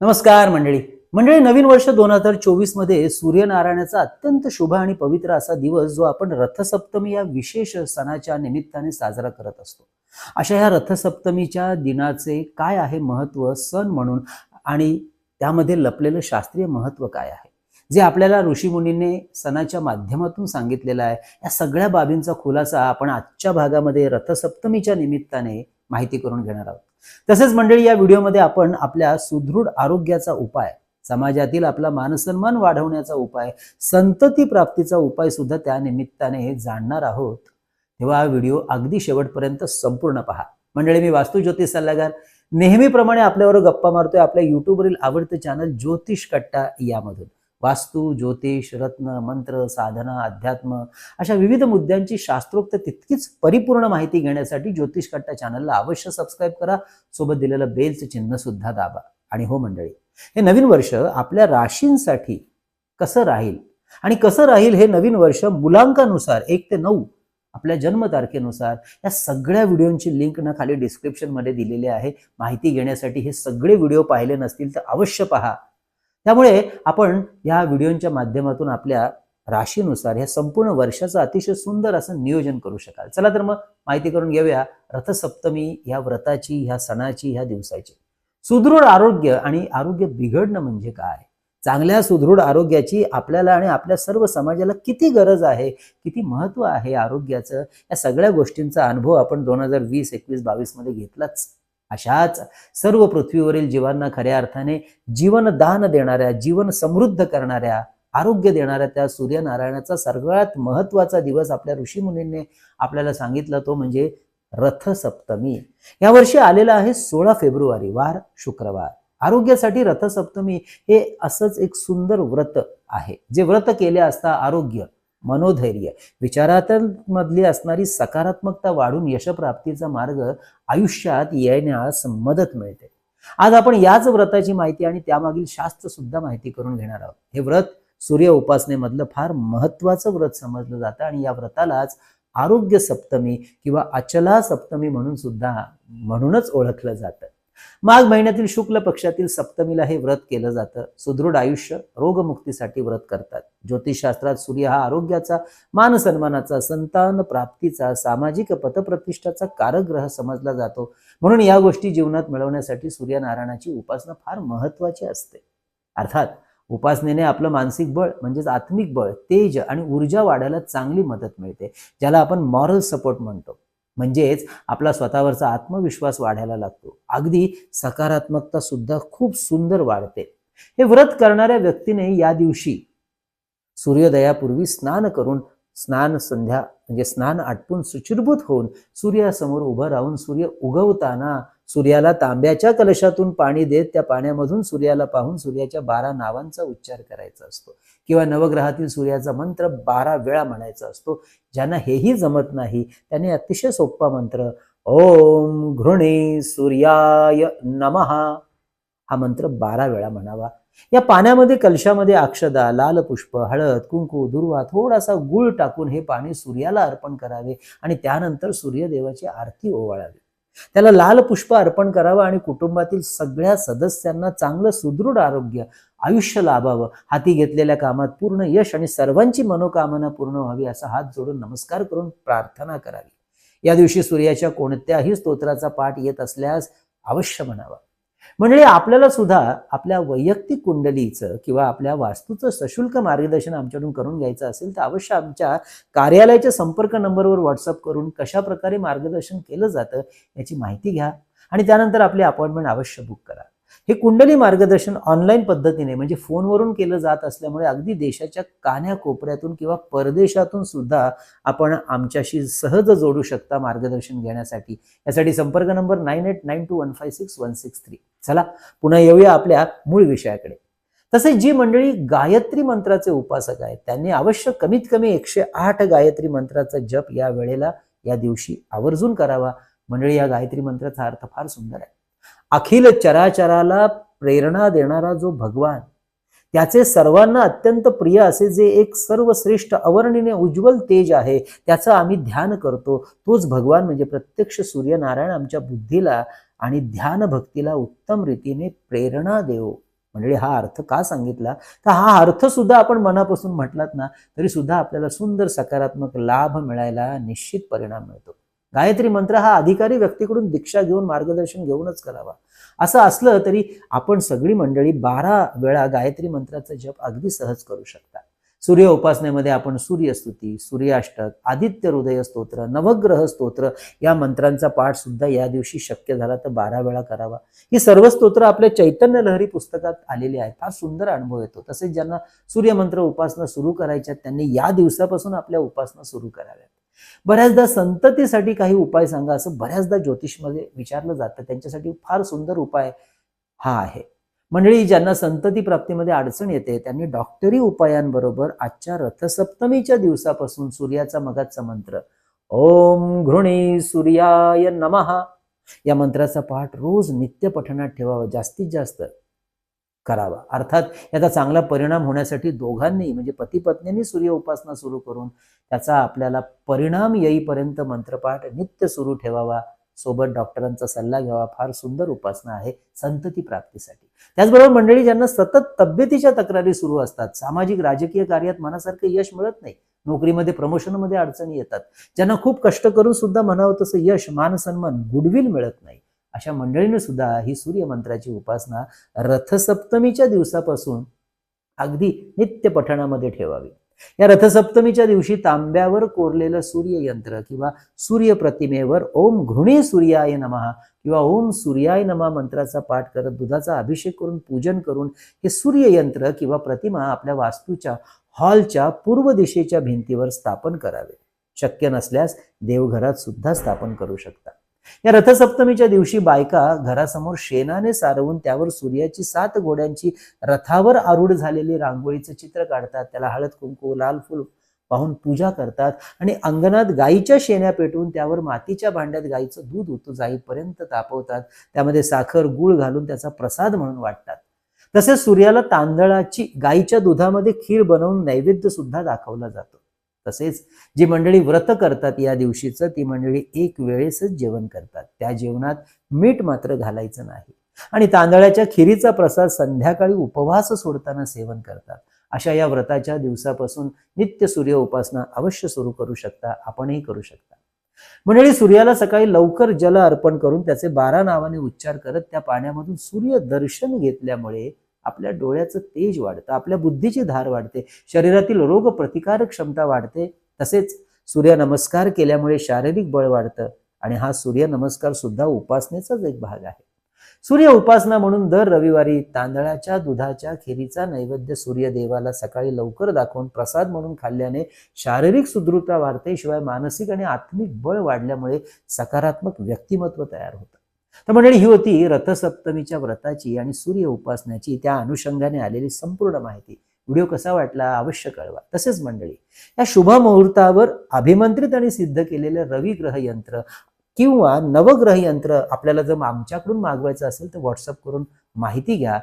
नमस्कार मंडळी. मंडळी नवीन वर्ष दोन हजार चोवीसमध्ये सूर्यनारायणाचा अत्यंत शुभ आणि पवित्र असा दिवस जो आपण रथसप्तमी या विशेष सणाच्या निमित्ताने साजरा करत असतो. अशा या रथसप्तमीच्या दिनाचे काय आहे महत्त्व सण म्हणून आणि त्यामध्ये लपलेलं शास्त्रीय महत्त्व काय आहे? जे आपल्याला ऋषीमुनींनी सणाच्या माध्यमातून सांगितलेलं आहे. या सगळ्या बाबींचा खुलासा आपण आजच्या भागामध्ये रथसप्तमीच्या निमित्ताने माहिती करून घेणार आहोत. तसेच मंडळी या व्हिडिओमध्ये आपण आपल्या सुदृढ आरोग्याचा उपाय समाजातील आपला मानसन्मान वाढवण्याचा उपाय संतती प्राप्तीचा उपाय सुद्धा त्या निमित्ताने जाणणार आहोत. तेव्हा हा व्हिडिओ अगदी शेवटपर्यंत संपूर्ण पहा. मंडळी मी वास्तू ज्योतिष सल्लागार. नेहमीप्रमाणे आपल्यावर गप्पा मारतोय आपल्या युट्यूबवरील आवडतं चॅनल ज्योतिष कट्टा यामधून. वास्तू ज्योतिष रत्न मंत्र साधना अध्यात्म अशा विविध मुद्द्यांची शास्त्रोक्त तितकीच परिपूर्ण माहिती घेण्यासाठी ज्योतिष कट्टा चॅनलला अवश्य सबस्क्राईब करा. सोबत दिलेलं बेलचं चिन्ह सुद्धा दाबा. आणि हो मंडळी हे नवीन वर्ष आपल्या राशींसाठी कसं राहील आणि कसं राहील हे नवीन वर्ष मुलांकानुसार एक ते नऊ आपल्या जन्मतारखेनुसार या सगळ्या व्हिडिओंची लिंक ना खाली डिस्क्रिप्शनमध्ये दिलेली आहे. माहिती घेण्यासाठी हे सगळे व्हिडिओ पाहिले नसतील तर अवश्य पहा. त्यामुळे आपण या व्हिडिओच्या माध्यमातून आपल्या राशीनुसार या संपूर्ण वर्षाचं अतिशय सुंदर असं नियोजन करू शकाल. चला तर मग माहिती करून घेऊया रथसप्तमी ह्या व्रताची ह्या सणाची ह्या दिवसाची. सुदृढ आरोग्य आणि आरोग्य बिघडणं म्हणजे काय? चांगल्या सुदृढ आरोग्याची आपल्याला आणि आपल्या सर्व समाजाला किती गरज आहे किती महत्त्व आहे आरोग्याचं? या सगळ्या गोष्टींचा अनुभव आपण दोन हजार वीस एकवीस बावीसमध्ये घेतलाच. अशाच सर्व पृथ्वीवरील जीवांना खऱ्या अर्थाने जीवनदान देणाऱ्या जीवन समृद्ध करणाऱ्या आरोग्य देणाऱ्या त्या सूर्यनारायणाचा सगळ्यात महत्त्वाचा दिवस आपल्या ऋषीमुनींनी आपल्याला सांगितला तो म्हणजे रथसप्तमी. यावर्षी आलेला आहे सोळा फेब्रुवारी वार शुक्रवार. आरोग्यासाठी रथसप्तमी हे असंच एक सुंदर व्रत आहे. जे व्रत केले असता आरोग्य मनोधैर्य. विचारांमधली असणारी सकारात्मकता वाढून यशप्राप्तीचा मार्ग आयुष्यात येण्यास मदत मिळते. आज आपण याच व्रताची माहिती आणि त्यामागील शास्त्र सुद्धा माहिती करून घेणार आहोत. हे व्रत सूर्य उपासनेमधलं फार महत्वाचं व्रत समजलं जातं आणि या व्रतालाच आरोग्य सप्तमी किंवा अचला सप्तमी म्हणून सुद्धा म्हणूनच ओळखलं जातं. माघ महिन्यातील शुक्ल पक्षातील सप्तमीला हे व्रत केलं जातं. सुदृढ आयुष्य रोगमुक्तीसाठी व्रत करतात. ज्योतिषशास्त्रात सूर्य हा आरोग्याचा मान सन्मानाचा संतान प्राप्तीचा सामाजिक पतप्रतिष्ठाचा कारग्रह समजला जातो. म्हणून या गोष्टी जीवनात मिळवण्यासाठी सूर्यनारायणाची उपासना फार महत्वाची असते. अर्थात उपासनेने आपलं मानसिक बळ म्हणजेच आत्मिक बळ तेज आणि ऊर्जा वाढायला चांगली मदत मिळते ज्याला आपण मॉरल सपोर्ट म्हणतो. म्हणजेच आपला स्वतःवरचा आत्मविश्वास वाढायला लागतो. अगदी सकारात्मकता सुद्धा खूप सुंदर वाढते. हे व्रत करणाऱ्या व्यक्तीने या दिवशी सूर्योदयापूर्वी स्नान करून स्नान संध्या म्हणजे स्नान आटपून सुचिरभूत होऊन सूर्यासमोर उभं राहून सूर्य उगवताना सूर्याला तांब्याच्या कलशातून पाणी देत त्या पाण्यामधून सूर्याला पाहून सूर्याच्या बारा नावांचा उच्चार करायचा असतो. किंवा नवग्रहातील सूर्याचा मंत्र बारा वेळा म्हणायचा असतो. ज्यांना हेही जमत नाही त्यांनी अतिशय सोप्पा मंत्र ओम घृणे सूर्याय नमहा हा मंत्र बारा वेळा म्हणावा. या पाण्यामध्ये कलशामध्ये अक्षदा लाल पुष्प हळद कुंकू दुर्वा थोडासा गुळ टाकून हे पाणी सूर्याला अर्पण करावे आणि त्यानंतर सूर्यदेवाची आरती ओवाळावी. त्याला लाल पुष्प अर्पण करावं आणि कुटुंबातील सगळ्या सदस्यांना चांगलं सुदृढ आरोग्य आयुष्य लाभावं. हाती घेतलेल्या कामात पूर्ण यश आणि सर्वांची मनोकामना पूर्ण व्हावी असा हात जोडून नमस्कार करून प्रार्थना करावी. या दिवशी सूर्याच्या कोणत्याही स्तोत्राचा पाठ येत असल्यास अवश्य म्हणावा. म्हणजे आपल्याला सुद्धा आपल्या वैयक्तिक कुंडलीचं किंवा आपल्या वास्तूचं सशुल्क मार्गदर्शन आमच्याकडून करून घ्यायचं असेल तर अवश्य आमच्या कार्यालयाच्या संपर्क नंबरवर व्हॉट्सअप करून कशा प्रकारे मार्गदर्शन केलं जातं याची माहिती घ्या. आणि त्यानंतर आपली अपॉइंटमेंट अवश्य बुक करा. हे कुंडली मार्गदर्शन ऑनलाईन पद्धतीने म्हणजे फोनवरून केलं जात असल्यामुळे अगदी देशाच्या कान्या कोपऱ्यातून किंवा परदेशातून सुद्धा आपण आमच्याशी सहज जोडू शकता मार्गदर्शन घेण्यासाठी. यासाठी संपर्क number nine eight nine two one five six one six three चला पुन्हा येऊया आपल्या मूळ विषयाकडे. तसेच जी मंडळी गायत्री मंत्राचे उपासक आहेत त्यांनी अवश्य कमीत कमी एकशे आठ गायत्री मंत्राचा जप या वेळेला या दिवशी आवर्जून करावा. मंडळी या गायत्री मंत्राचा अर्थ फार सुंदर आहे. अखिल चराचराला प्रेरणा देणारा जो भगवान त्याचे सर्वांना अत्यंत प्रिय असे जे एक सर्वश्रेष्ठ अवर्णिने उज्ज्वल तेज आहे त्याचं आम्ही ध्यान करतो. तोच भगवान म्हणजे प्रत्यक्ष सूर्यनारायण आमच्या बुद्धीला आणि ध्यान भक्तीला उत्तम रीतीने प्रेरणा देव. मंडळी म्हणजे हा अर्थ का सांगितला? तर हा अर्थ सुद्धा आपण मनापासून म्हटलात ना तरी सुद्धा आपल्याला सुंदर सकारात्मक लाभ मिळायला निश्चित परिणाम मिळतो. गायत्री मंत्र हा अधिकारी व्यक्तीकडून दीक्षा घेऊन मार्गदर्शन घेऊनच करावा. असं असलं तरी आपण सगळी मंडळी बारा वेळा गायत्री मंत्राचा जप अगदी सहज करू शकता. सूर्य उपासनेमध्ये आपण सूर्यस्तुती सूर्याष्टक आदित्य हृदय स्तोत्र नवग्रह स्तोत्र या मंत्रांचा पाठ सुद्धा या दिवशी शक्य झाला तर बारा वेळा करावा. ही सर्व स्तोत्र आपल्या चैतन्य लहरी पुस्तकात आलेली आहेत. फार सुंदर अनुभव येतो. तसेच ज्यांना सूर्यमंत्र उपासना सुरू करायच्या त्यांनी या दिवसापासून आपल्या उपासना सुरू कराव्यात. बऱ्याचदा संततीसाठी काही उपाय सांगा. असं बऱ्याचदा ज्योतिषमध्ये विचारलं जातं. त्यांच्यासाठी फार सुंदर उपाय हा आहे. मंडळी ज्यांना संतती प्राप्तीमध्ये अडचण येते त्यांनी डॉक्टरी उपायांबरोबर आजच्या रथसप्तमीच्या दिवसापासून सूर्याचा मगाचा मंत्र ओम घृणी सूर्याय नमहा या मंत्राचा पाठ रोज नित्य पठणात ठेवावा. जास्तीत जास्त करावा. अर्थात याचा चांगला परिणाम होण्यासाठी दोघांनी म्हणजे पती पत्नींनी सूर्य उपासना सुरू करून त्याचा आपल्याला परिणाम येईपर्यंत मंत्रपाठ नित्य सुरू ठेवावा. सोबत डॉक्टरांचा सल्ला घ्यावा. फार सुंदर उपासना आहे संतती प्राप्तीसाठी. त्याचबरोबर मंडळी ज्यांना सतत तब्येतीच्या तक्रारी सुरू असतात सामाजिक राजकीय कार्यात मनासारखं यश मिळत नाही नोकरीमध्ये प्रमोशनमध्ये अडचणी येतात ज्यांना खूप कष्ट करून सुद्धा म्हणावं तसं यश मान सन्मान गुडविल मिळत नाही अशा मंडळीने सुद्धा ही सूर्यमंत्राची उपासना रथसप्तमीच्या दिवसापासून अगदी नित्य पठणामध्ये ठेवावी. या रथसप्तमीच्या दिवशी तांब्यावर कोरलेलं सूर्ययंत्र किंवा सूर्य प्रतिमेवर ओम घृणी सूर्याय नमहा किंवा ओम सूर्याय नमा मंत्राचा पाठ करत दुधाचा अभिषेक करून पूजन करून हे सूर्ययंत्र किंवा प्रतिमा आपल्या वास्तूच्या हॉलच्या पूर्व दिशेच्या भिंतीवर स्थापन करावे. शक्य नसल्यास देवघरात सुद्धा स्थापन करू शकता. या रथसप्तमीच्या दिवशी बायका घरासमोर शेणाने सारवून त्यावर सूर्याची सात घोड्यांची रथावर आरूढ झालेली रांगोळीचं चित्र काढतात. त्याला हळद कुंकू लाल फुल पाहून पूजा करतात आणि अंगणात गाईच्या शेण्या पेटवून त्यावर मातीच्या भांड्यात गाईचं दूध उतू जाईपर्यंत तापवतात. त्यामध्ये साखर गुळ घालून त्याचा प्रसाद म्हणून वाटतात. तसेच सूर्याला तांदळाची गाईच्या दुधामध्ये खीर बनवून नैवेद्य सुद्धा दाखवला जातो. तसेच जी मंडळी व्रत करतात या दिवशीचं ती मंडळी एक वेळेसच जेवण करतात. त्या जेवणात मीठ मात्र घालायचं नाही. आणि तांदळाच्या खिरीचा प्रसाद संध्याकाळी उपवास सोडताना सेवन करतात. अशा या व्रताच्या दिवसापासून नित्य सूर्य उपासना अवश्य सुरू करू शकता आपणही करू शकता. मंडळी सूर्याला सकाळी लवकर जल अर्पण करून त्याचे बारा नावाने उच्चार करत त्या पाण्यामधून सूर्य दर्शन घेतल्यामुळे आपल्या डोळ्याचं तेज वाढतं आपल्या बुद्धीची धार वाढते शरीरातील रोगप्रतिकारक क्षमता वाढते. तसेच सूर्यनमस्कार केल्यामुळे शारीरिक बळ वाढतं आणि हा सूर्यनमस्कार सुद्धा उपासनेचाच एक भाग आहे. सूर्य उपासना म्हणून दर रविवारी तांदळाच्या दुधाच्या खिरीचा नैवेद्य सूर्यदेवाला सकाळी लवकर दाखवून प्रसाद म्हणून खाल्ल्याने शारीरिक सुदृढता वाढते शिवाय मानसिक आणि आत्मिक बळ वाढल्यामुळे सकारात्मक व्यक्तिमत्व तयार होतं. तर मंडळी ही होती रथसप्तमीच्या व्रताची आणि सूर्य उपासनाची त्या अनुषंगाने आलेली संपूर्ण माहिती. व्हिडिओ कसा वाटला अवश्य कळवा. तसेच मंडळी या शुभ मुहूर्तावर अभिमंत्रित आणि सिद्ध केलेलं रवी ग्रह यंत्र किंवा नवग्रह यंत्र आपल्याला जर आमच्याकडून मागवायचं असेल तर व्हॉट्सअप करून माहिती घ्या.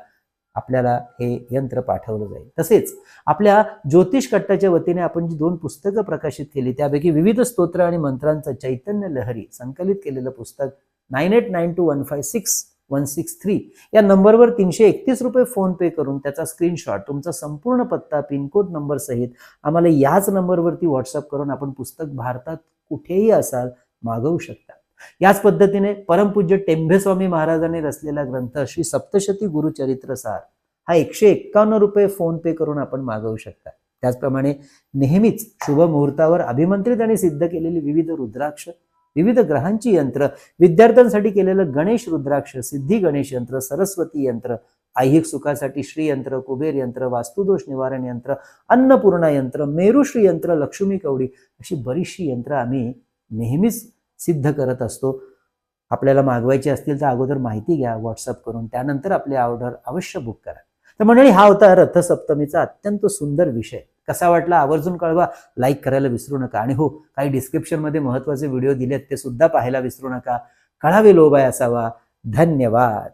आपल्याला हे यंत्र पाठवलं जाईल. तसेच आपल्या ज्योतिष कट्टाच्या वतीने आपण जी दोन पुस्तकं प्रकाशित केली त्यापैकी विविध स्तोत्र आणि मंत्रांचं चैतन्य लहरी संकलित केलेलं पुस्तक nine eight nine two one five six one six three. या नंबरवर तीनशे एकतीस रुपये फोन पे करून त्याचा स्क्रीनशॉट तुमचा संपूर्ण पत्ता पिनकोड नंबर सहित आम्हाला याच नंबरवरती व्हॉट्सअप करून आपण पुस्तक भारतात कुठेही असाल मागवू शकता. याच पद्धतीने परमपूज्य टेंभेस्वामी महाराजांनी रचलेला ग्रंथ श्री सप्तशती गुरुचरित्रसार हा एकशे एक्कावन्न रुपये फोन पे करून आपण मागवू शकता. त्याचप्रमाणे नेहमीच शुभ मुहूर्तावर अभिमंत्रित आणि सिद्ध केलेली विविध रुद्राक्ष विविध ग्रहांची यंत्र विद्यार्थ्यांसाठी केलेलं गणेश रुद्राक्ष सिद्धी गणेश यंत्र सरस्वती यंत्र ऐहिक सुखासाठी श्रीयंत्र कुबेर यंत्र वास्तुदोष निवारण यंत्र अन्नपूर्णा यंत्र मेरुश्री यंत्र लक्ष्मी कवडी अशी बरीचशी यंत्र आम्ही नेहमीच सिद्ध करत असतो. आपल्याला मागवायची असतील तर अगोदर माहिती घ्या व्हॉट्सअप करून त्यानंतर आपली ऑर्डर अवश्य बुक करा. तर मंडळी हा होता रथसप्तमीचा अत्यंत सुंदर विषय. कसा वाटला आवर्जून कळवा. लाईक करायला विसरू नका. आणि हो काही डिस्क्रिप्शनमध्ये महत्त्वाचे व्हिडिओ दिलेत ते सुद्धा पाहायला विसरू नका. कळावे लोबाय असावा. धन्यवाद.